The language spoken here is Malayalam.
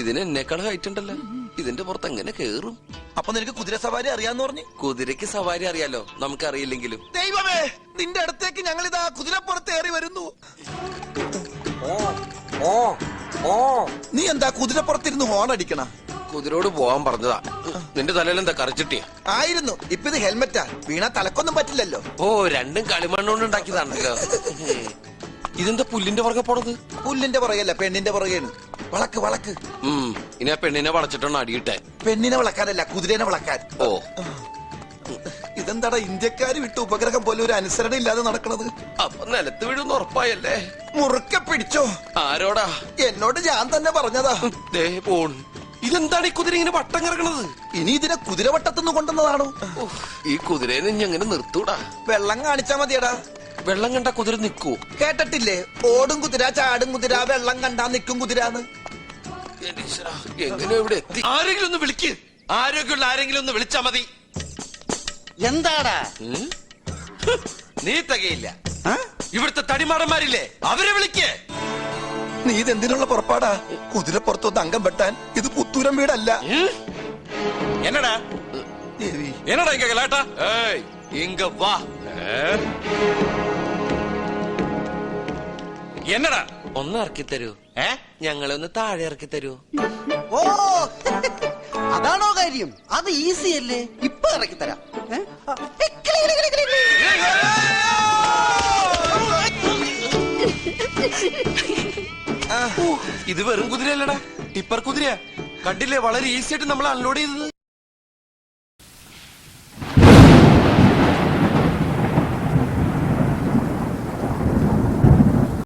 ഇതിന് എന്നെക്കാൾ ഹൈറ്റ് ഉണ്ടല്ലോ. ഇതിന്റെ പുറത്ത് എങ്ങനെ കേറും. അപ്പൊ നിനക്ക് കുതിര സവാരി അറിയാന്ന് പറഞ്ഞു? കുതിരക്ക് സവാരി അറിയാലോ. നമുക്കറിയില്ലെങ്കിലും. ദൈവമേ നിന്റെ അടുത്തേക്ക് ഞങ്ങൾ ഇതാ കുതിരപ്പുറത്ത് ഏറി വരുന്നു. നീ എന്താ കുതിരപ്പുറത്തിരുന്ന് ഹോൺ അടിക്കണ? കുതിരോട് പോവാൻ പറഞ്ഞതാ. നിന്റെ തലയിൽ എന്താ കറിച്ചിട്ടിയ ആയിരുന്നു. ഇപ്പൊ ഇത് ഹെൽമെറ്റാ. വീണ തലക്കൊന്നും പറ്റില്ലല്ലോ. ഓ രണ്ടും കളിമണ്ണുകൊണ്ട് ഉണ്ടാക്കിയതാണല്ലോ ഇതെന്താ പുല്ലിന്റെ പുറകെ പോണത്? പുല്ലിന്റെ പുറകെയല്ല പെണ്ണിന്റെ പുറകെയാണ്. വളക്ക് വളക്ക്. ഉം ഇനി ആ പെണ്ണിനെ വളച്ചിട്ടാണ് അടിയിട്ടെ. പെണ്ണിനെ വളക്കാനല്ല കുതിരേനെ വളക്കാൻ. ഓ. ഇതെന്താടാ ഇന്ത്യക്കാര് വിട്ട് ഉപഗ്രഹം പോലെ ഒരു അനുസരണ ഇല്ലാതെ നടക്കണത്? അപ്പൊ നിലത്ത് വീഴുന്ന് ഉറപ്പായല്ലേ? മുറുക്കെ പിടിച്ചോ. ആരോടാ? എന്നോട് ഞാൻ തന്നെ പറഞ്ഞതാ. ദേ പോൺ. ഇതെന്താണ് ഈ കുതിര ഇങ്ങനെ വട്ടം കിടക്കണത് ഇനി ഇതിനെ കുതിരവട്ടത്തുനിന്ന് കൊണ്ടുവന്നതാണോ? ഉഫ്, ഈ കുതിരയെ ഇനി അങ്ങനെ നിർത്തൂടാ. വെള്ളം കാണിച്ചാ മതിയടാ. വെള്ളം കണ്ട കുതിര നിൽക്കൂ കേട്ടിട്ടില്ലേ? ഓടും കുതിര ചാടും കുതിര വെള്ളം കണ്ടാ നിൽക്കും കുതിരാന്ന്. എങ്ങനെ ഇവിടെ എത്തി. ആരെങ്കിലും ഒന്ന് വിളിക്ക്. ആരോഗ്യമുള്ള ആരെങ്കിലും ഒന്ന് വിളിച്ചാ മതി. എന്താടാ? നീ തകയില്ല. ഇവിടുത്തെ തടിമാടന്മാരില്ലേ? അവരെ വിളിക്കേ. നീ ഇതെന്തിനുള്ള പുറപ്പാടാ? കുതിരപ്പുറത്തൊന്ന് അംഗം വെട്ടാൻ ഇത് പുത്തൂരം വീടല്ല. എന്നടാ? എന്നടാ ഇങ്ങ കേട്ടാ? ഏയ് ഇങ്ങ വാ. എന്നടാ? ഒന്ന് ഇറക്കി തരൂ. ഏ? ഞങ്ങളെ ഒന്ന് താഴെ ഇറക്കി തരൂ. ഓ അതാണോ കാര്യം? അത് ഈസി അല്ലേ? ഇപ്പൊ ഇറക്കി തരാം. ഇത് വെറും കുതിരയല്ലടാ. ടിപ്പർ കുതിരയാ. കണ്ടില്ലേ? വളരെ ഈസി ആയിട്ട് നമ്മൾ അൺലോഡ് ചെയ്തത്.